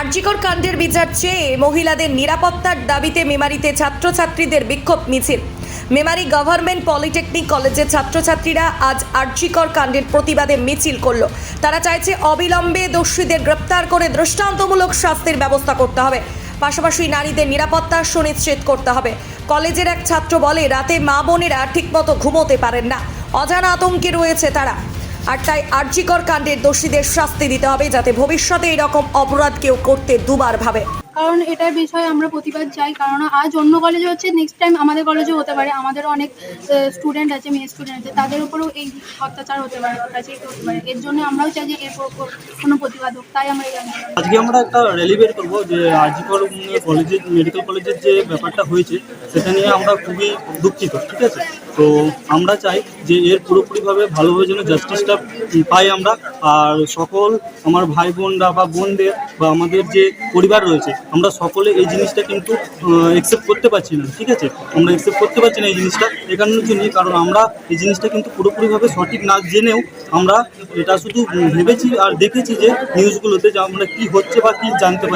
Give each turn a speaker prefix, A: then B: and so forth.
A: আরজিকর কাণ্ডের বিচার চেয়ে মহিলাদের নিরাপত্তার দাবিতে মেমারিতে ছাত্রছাত্রীদের বিক্ষোভ মিছিল। মেমারি গভর্নমেন্ট পলিটেকনিক কলেজের ছাত্রছাত্রীরা আজ আরজিকর কাণ্ডের প্রতিবাদে মিছিল করল। তারা চাইছে অবিলম্বে দোষীদের গ্রেপ্তার করে দৃষ্টান্তমূলক শাস্তির ব্যবস্থা করতে হবে। পাশাপাশি নারীদের নিরাপত্তা সুনিশ্চিত করতে হবে। কলেজের এক ছাত্র বলে, রাতে মা বোনেরা ঠিকমতো ঘুমোতে পারেন না। অজানা আতঙ্কে রয়েছে তারা। আর তাই আর্যিকর কাণ্ডের দোষীদের শাস্তি দিতে হবে যাতে ভবিষ্যতে এরকম অপরাধ কেউ করতে দুবার ভাবে।
B: কারণ এটার বিষয়ে আমরা প্রতিবাদ চাই, কারণ আজ অন্য কলেজে হচ্ছে নেক্সট টাইম আমাদের কলেজেও হতে পারে। আমাদেরও অনেক স্টুডেন্ট আছে মেয়ে স্টুডেন্ট আছে, তাদের উপরেও এই অত্যাচার হতে পারে পারে। এর জন্য আমরাও চাই যে এর কোনো প্রতিবাদ হোক, তাই আমরা
C: আজকে আমরা একটা র্যালি বের করব যে আজিকর কলেজের মেডিকেল কলেজের যে ব্যাপারটা হয়েছে, সেটা নিয়ে আমরা খুবই দুঃখিত, ঠিক আছে? তো আমরা চাই যে এর পুরোপুরিভাবে ভালোভাবে যেন জাস্টিসটা পাই আমরা। আর সকল আমার ভাই বোনরা বা বোনদের বা আমাদের যে পরিবার রয়েছে আমরা সকলে এই জিনিসটা কিন্তু একসেপ্ট করতে পারছি না, ঠিক আছে? আমরা একসেপ্ট করতে পারছি না এই জিনিসটা কারণের জন্যই, কারণ আমরা এই জিনিসটা কিন্তু পুরোপুরিভাবে সঠিক না জেনেও আমরা এটা শুধু ভেবেছি আর দেখেছি যে নিউজগুলোতে যে আমরা কী হচ্ছে বা কী জানতে পারছি।